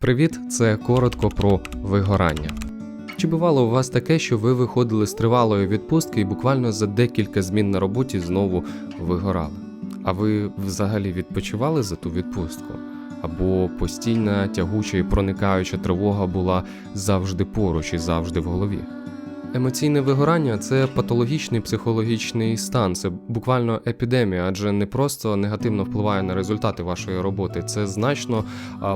Привіт, це коротко про вигорання. Чи бувало у вас таке, що ви виходили з тривалої відпустки і буквально за декілька змін на роботі знову вигорали? А ви взагалі відпочивали за ту відпустку? Або постійна тягуча і проникаюча тривога була завжди поруч і завжди в голові? Емоційне вигорання це патологічний психологічний стан, це буквально епідемія, адже не просто негативно впливає на результати вашої роботи, це значно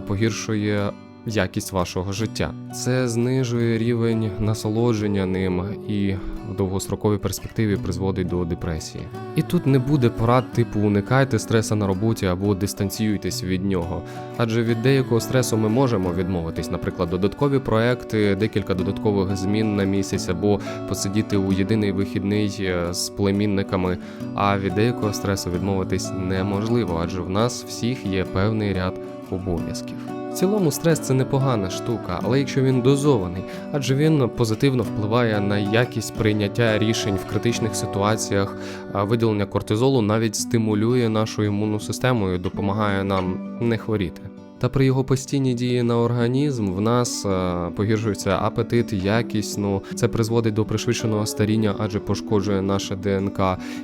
погіршує якість вашого життя. Це знижує рівень насолодження ним і в довгостроковій перспективі призводить до депресії. І тут не буде порад типу уникайте стреса на роботі або дистанціюйтесь від нього. Адже від деякого стресу ми можемо відмовитись, наприклад, додаткові проекти, декілька додаткових змін на місяць, або посидіти у єдиний вихідний е, з племінниками. А від деякого стресу відмовитись неможливо, адже в нас всіх є певний ряд обов'язків. В цілому стрес це непогана штука, але якщо він дозований, адже він позитивно впливає на якість прийняття рішень в критичних ситуаціях, виділення кортизолу навіть стимулює нашу імунну систему і допомагає нам не хворіти. Та при його постійній дії на організм в нас е, погіршується апетит, якість. Ну це призводить до пришвидшеного старіння, адже пошкоджує наше ДНК,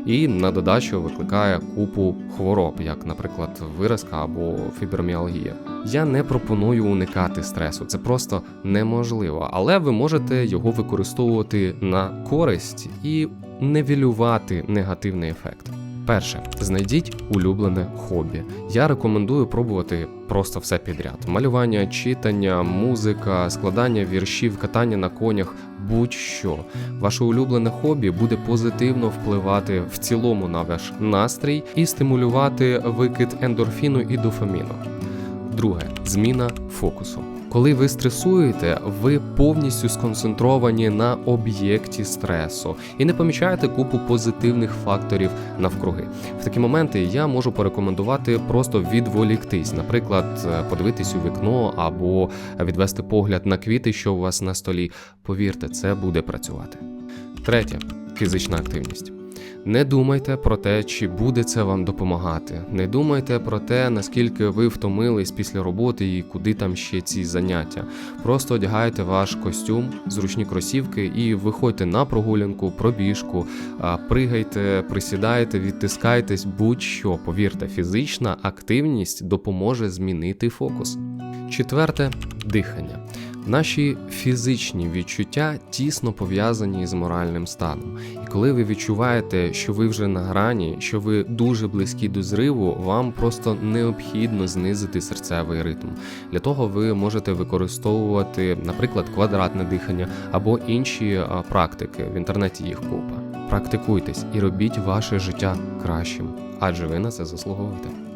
і на додачу викликає купу хвороб, як, наприклад, виразка або фіброміалгія. Я не пропоную уникати стресу, це просто неможливо, але ви можете його використовувати на користь і невілювати негативний ефект. Перше, знайдіть улюблене хобі. Я рекомендую пробувати просто все підряд: малювання, читання, музика, складання віршів, катання на конях, будь-що. Ваше улюблене хобі буде позитивно впливати в цілому на ваш настрій і стимулювати викид ендорфіну і дофаміну. Друге зміна фокусу. Коли ви стресуєте, ви повністю сконцентровані на об'єкті стресу і не помічаєте купу позитивних факторів навкруги. В такі моменти я можу порекомендувати просто відволіктись, наприклад, е, подивитись у вікно або відвести погляд на квіти, що у вас на столі. Повірте, це буде працювати. Третє фізична активність. Не думайте про те, чи буде це вам допомагати. Не думайте про те, наскільки ви втомились після роботи і куди там ще ці заняття. Просто одягайте ваш костюм, зручні кросівки і виходьте на прогулянку, пробіжку, пригайте, присідайте, відтискайтесь, будь-що. Повірте, фізична активність допоможе змінити фокус. Четверте дихання. Наші фізичні відчуття тісно пов'язані з моральним станом. І коли ви відчуваєте, що ви вже на грані, що ви дуже близькі до зриву, вам просто необхідно знизити серцевий ритм. Для того ви можете використовувати, наприклад, квадратне дихання або інші практики. В інтернеті їх купа. Практикуйтесь і робіть ваше життя кращим, адже ви на це заслуговуєте.